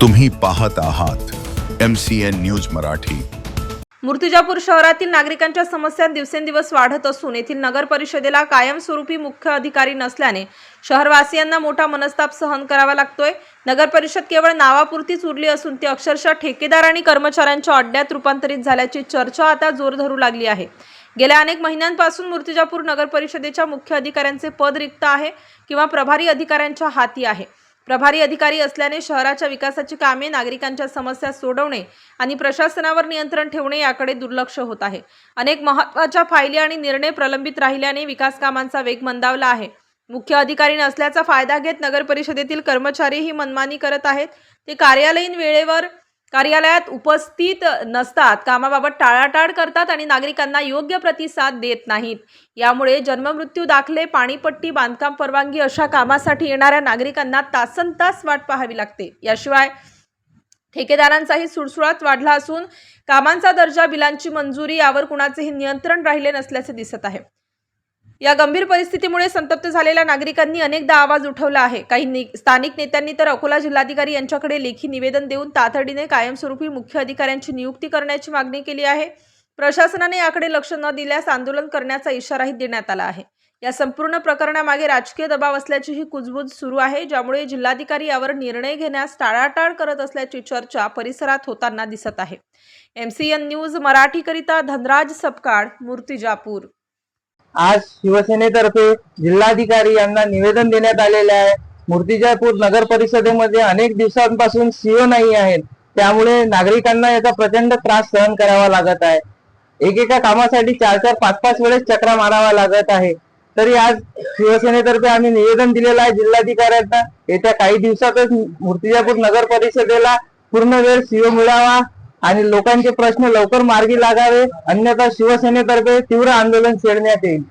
तुम्ही पाहत आहात M C N news Marathi. Murtijapur शहरातील नागरिकांच्या समस्या दिवसेंदिवस वाढत असून येथील नगर परिषदेला कायमस्वरूपी मुख्य अधिकारी नसल्याने शहरवासियांना मोठा मनस्ताप सहन करावा लागतोय. नगर परिषद केवळ नावापुरतीच उरली असून ती अक्षरशः ठेकेदार आणि कर्मचाऱ्यांच्या अड्ड्यात रूपांतरित झाल्याची चर्चा आता जोर धरू लागली आहे. गेल्या अनेक महिन्यांपासून मूर्तिजापूर नगर परिषदेच्या मुख्य अधिकाऱ्यांचे पद रिक्त आहे किंवा प्रभारी अधिकाऱ्यांच्या हाती आहे. प्रभारी अधिकारी असल्याने शहराच्या विकासाची कामे नागरिकांच्या समस्या सोडवणे आणि प्रशासनावर नियंत्रण ठेवणे याकडे दुर्लक्ष होत आहे. अनेक महत्त्वाच्या फायली आणि निर्णय प्रलंबित राहिल्याने विकास कामांचा वेग मंदावला आहे. मुख्य अधिकारी नसल्याचा फायदा घेत नगर परिषदेतील कर्मचारीही मनमानी करत आहेत. ते कार्यालयीन वेळेवर कार्यालयात उपस्थित नसतात. कामाबाबत टाळाटाळ करतात आणि नागरिकांना योग्य प्रतिसाद देत नाहीत. यामुळे जन्ममृत्यू दाखले पाणीपट्टी बांधकाम परवानगी अशा कामासाठी येणाऱ्या नागरिकांना तासन तास वाट पाहावी लागते. याशिवाय ठेकेदारांचाही सुळसुळात वाढला असून कामांचा दर्जा बिलांची मंजुरी यावर कुणाचेही नियंत्रण राहिले नसल्याचे दिसत आहे. या गंभीर परिस्थितीमुळे संतप्त झालेल्या नागरिकांनी अनेकदा आवाज उठवला आहे. काही स्थानिक नेत्यांनी तर अकोला जिल्हाधिकारी यांच्याकडे लेखी निवेदन देऊन तातडीने कायमस्वरूपी मुख्य अधिकाऱ्यांची नियुक्ती करण्याची मागणी केली आहे. प्रशासनाने याकडे लक्ष न दिल्यास आंदोलन करण्याचा इशाराही देण्यात आला आहे. या संपूर्ण प्रकरणामागे राजकीय दबाव असल्याची ही कुजबूज सुरू आहे ज्यामुळे जिल्हाधिकारी यावर निर्णय घेण्यास टाळाटाळ करत असल्याची चर्चा परिसरात होताना दिसत आहे. एमसीएन न्यूज मराठीकरिता धनराज सपकाळ मूर्तिजापूर. आज शिवसेनेतर्फे जिल्हाधिकारी यांना निवेदन देण्यात आलेले आहे. मूर्तिजापूर नगर परिषदेमध्ये अनेक दिवसांपासून सीओ नाही आहेत. त्यामुळे नागरिकांना याचा प्रचंड त्रास सहन करावा लागत आहे. एकेका कामासाठी चार चार पाच पाच वेळेस चक्रा मारावा लागत आहे. तरी आज शिवसेनेतर्फे आम्ही निवेदन दिलेलं आहे जिल्हाधिकाऱ्यांना. येत्या काही दिवसातच मूर्तिजापूर नगर परिषदेला पूर्ण वेळ सीओ मिळावा. आणि लोकांचे प्रश्न लवकर मार्गी लागावे. अन्यथा शिवसेनेतर्फे तीव्र आंदोलन छेडण्यात येईल.